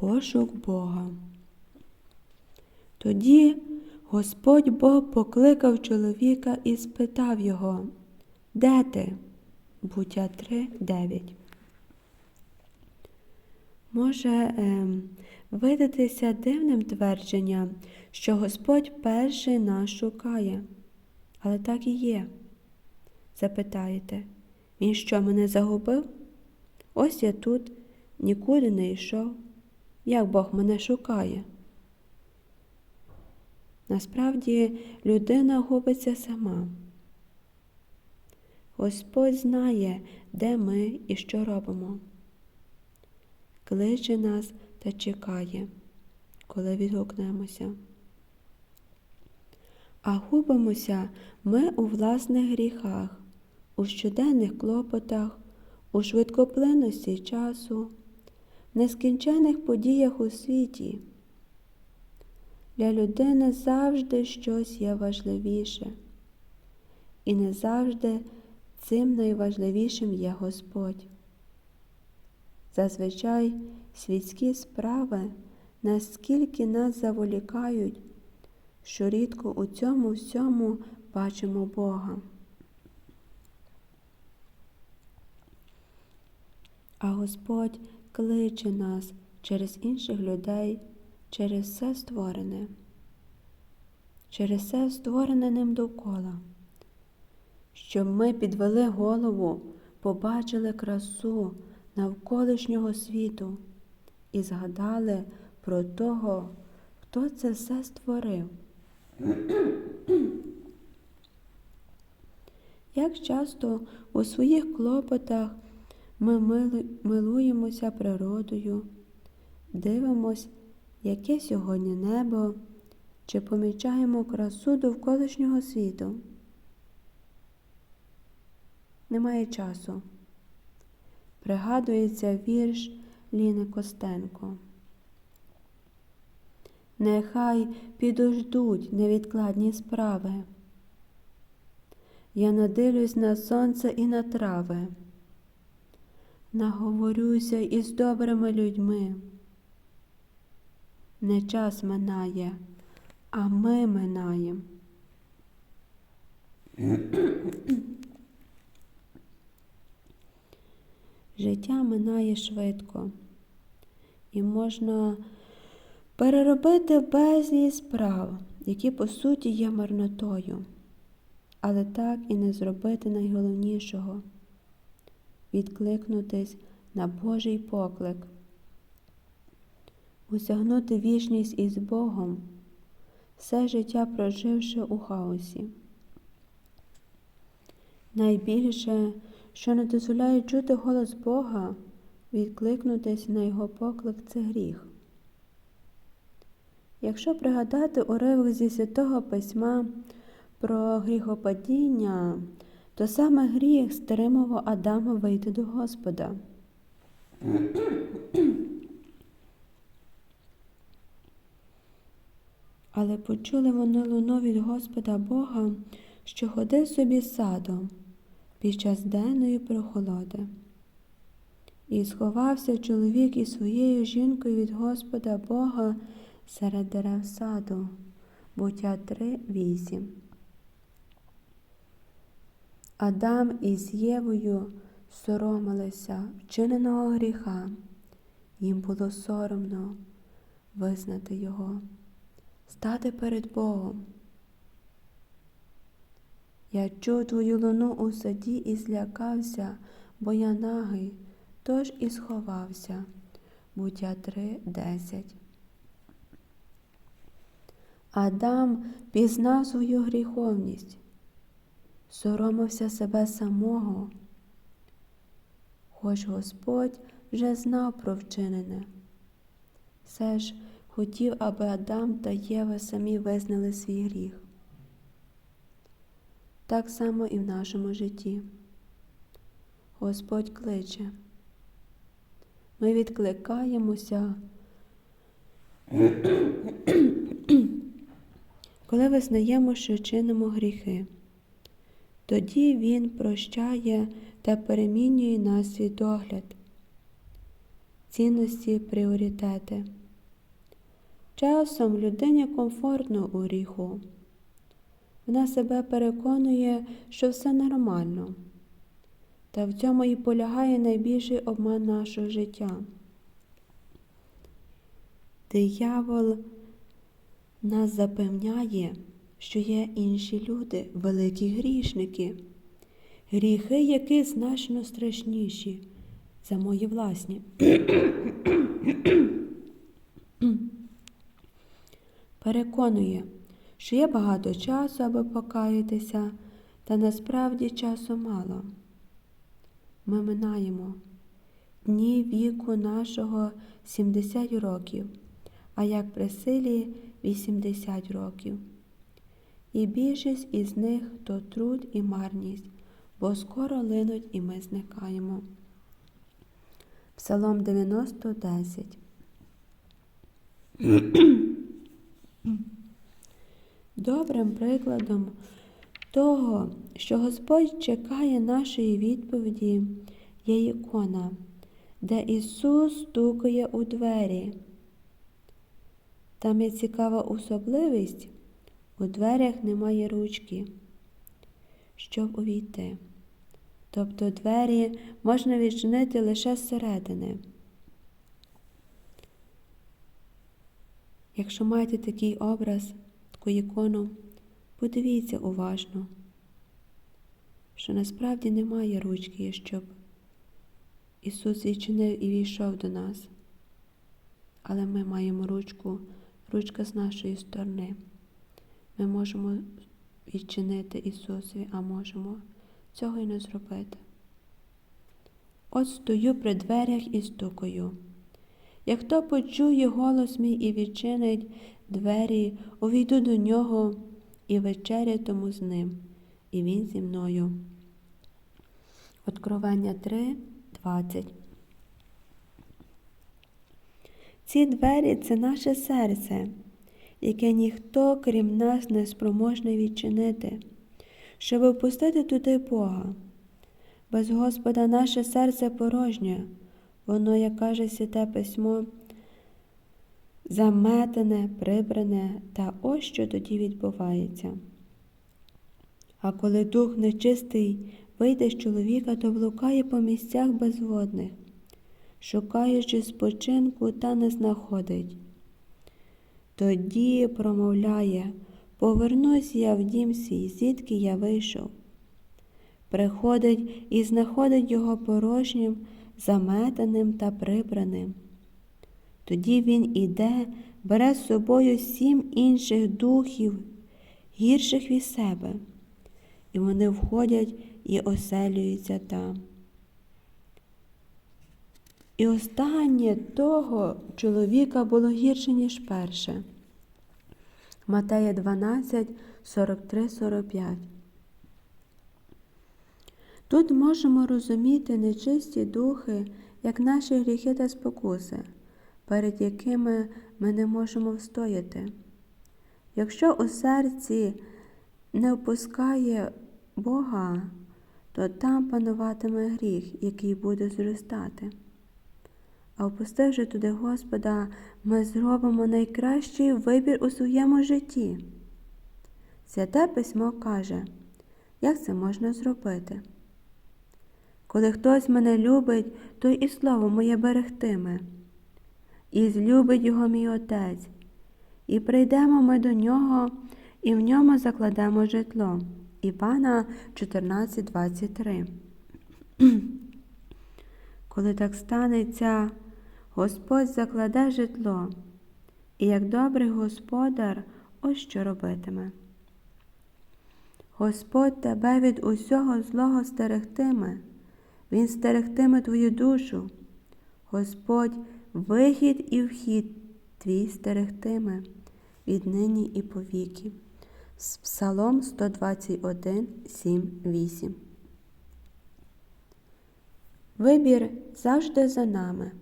Пошук Бога. Тоді Господь Бог покликав чоловіка і спитав його, Де ти? Буття 3, 9. Може ем, видатися дивним твердження, що Господь перший нас шукає. Але так і є. Запитаєте, він що мене загубив? Ось я тут, нікуди не йшов. Як Бог мене шукає? Насправді людина губиться сама. Господь знає, де ми і що робимо. Кличе нас та чекає, коли відгукнемося. А губимося ми у власних гріхах, у щоденних клопотах, у швидкоплинності часу, нескінчених подіях у світі. Для людини завжди щось є важливіше, і не завжди цим найважливішим є Господь. Зазвичай світські справи наскільки нас заволікають, що рідко у цьому всьому бачимо Бога. А Господь кличе нас через інших людей, через все створене, через все створене ним довкола, щоб ми підвели голову, побачили красу навколишнього світу і згадали про того, хто це все створив. Як часто у своїх клопотах ми милуємося природою, дивимось, яке сьогодні небо, чи помічаємо красу довколишнього світу. Немає часу. Пригадується вірш Ліни Костенко. Нехай підождуть невідкладні справи. Я надивлюсь на сонце і на трави, наговорюся із добрими людьми. Не час минає, а ми минаєм. Життя минає швидко, і можна переробити безліч справ, які по суті є марнотою, але так і не зробити найголовнішого відкликнутись на Божий поклик, усягнути вічність із Богом, все життя проживши у хаосі. Найбільше, що не дозволяє чути голос Бога, відкликнутись на Його поклик це гріх. Якщо пригадати уривок зі святого письма про гріхопадіння, то саме гріх стримував Адама вийти до Господа. Але почули вони луну від Господа Бога, що ходив собі садом під час денної прохолоди. І сховався чоловік із своєю жінкою від Господа Бога серед дерев саду. Буття 3, 8. Адам із Євою соромилися вчиненого гріха. Їм було соромно визнати його, стати перед Богом. Я чув твою луну у саді і злякався, бо я нагий, тож і сховався. Буття 3, 10. Адам пізнав свою гріховність, соромився себе самого, хоч Господь вже знав про вчинене. Все ж хотів, аби Адам та Єва самі визнали свій гріх. Так само і в нашому житті. Господь кличе. Ми відкликаємося, коли визнаємо, що чинимо гріхи. Тоді Він прощає та перемінює нас свій догляд. цінності, пріоритети. Часом людині комфортно у гріху. Вона себе переконує, що все нормально. Та в цьому і полягає найбільший обман нашого життя. Диявол нас запевняє, що є інші люди, великі грішники, гріхи, які значно страшніші за мої власні. Переконує, що є багато часу, аби покаятися, та насправді часу мало. Ми минаємо дні віку нашого 70 років, а як при силі 80 років. І більшість із них то труд і марність, бо скоро линуть і ми зникаємо. Псалом 90, 10 Добрим прикладом того, що Господь чекає нашої відповіді, є ікона, де Ісус стукає у двері. Там є цікава особливість, у дверях немає ручки, щоб увійти. Тобто двері можна відчинити лише зсередини. Якщо маєте такий образ, таку ікону, подивіться уважно, що насправді немає ручки, щоб Ісус відчинив і війшов до нас. Але ми маємо ручку, ручка з нашої сторони. Ми можемо відчинити Ісусові, а можемо цього й не зробити. От стою при дверях і стукаю. Як хто почує голос мій і відчинить двері, увійду до нього і вечерятиму з ним, і він зі мною. Откровення 3, 20 Ці двері це наше серце, яке ніхто, крім нас, не спроможний відчинити, щоб впустити туди Бога. Без Господа наше серце порожнє, воно, як каже Святе Письмо, заметене, прибране, та ось що тоді відбувається. А коли дух нечистий вийде з чоловіка, то блукає по місцях безводних, шукаючи спочинку та не знаходить. Тоді промовляє Повернусь я в дім свій, звідки я вийшов. Приходить і знаходить його порожнім, заметаним та прибраним. Тоді він іде, бере з собою сім інших духів, гірших від себе, і вони входять і оселюються там. І останнє того чоловіка було гірше, ніж перше. Матея 12, 43, 45. Тут можемо розуміти нечисті духи, як наші гріхи та спокуси, перед якими ми не можемо встояти. Якщо у серці не впускає Бога, то там пануватиме гріх, який буде зростати. А впустивши туди Господа, ми зробимо найкращий вибір у своєму житті. Святе письмо каже, як це можна зробити? Коли хтось мене любить, то і слово моє берегтиме, і злюбить його мій Отець, і прийдемо ми до нього, і в ньому закладемо житло. Івана 14,23. Коли так станеться, Господь закладе житло, і як добрий господар ось що робитиме. Господь тебе від усього злого стерегтиме, Він стерегтиме твою душу. Господь вихід і вхід твій стерегтиме віднині і повіки. Псалом 121, 7, 8. Вибір завжди за нами.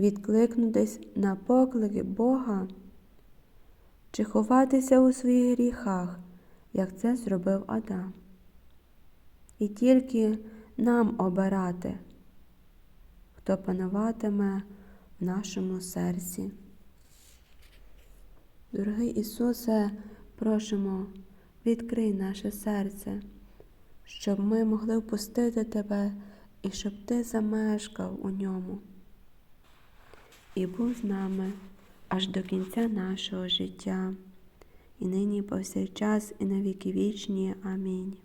Відкликнутись на поклики Бога чи ховатися у своїх гріхах, як це зробив Адам. І тільки нам обирати, хто пануватиме в нашому серці. Дорогий Ісусе, просимо, відкрий наше серце, щоб ми могли впустити Тебе і щоб Ти замешкав у ньому і був з нами аж до кінця нашого життя, і нині повсякчас, і на віки вічні. Амінь.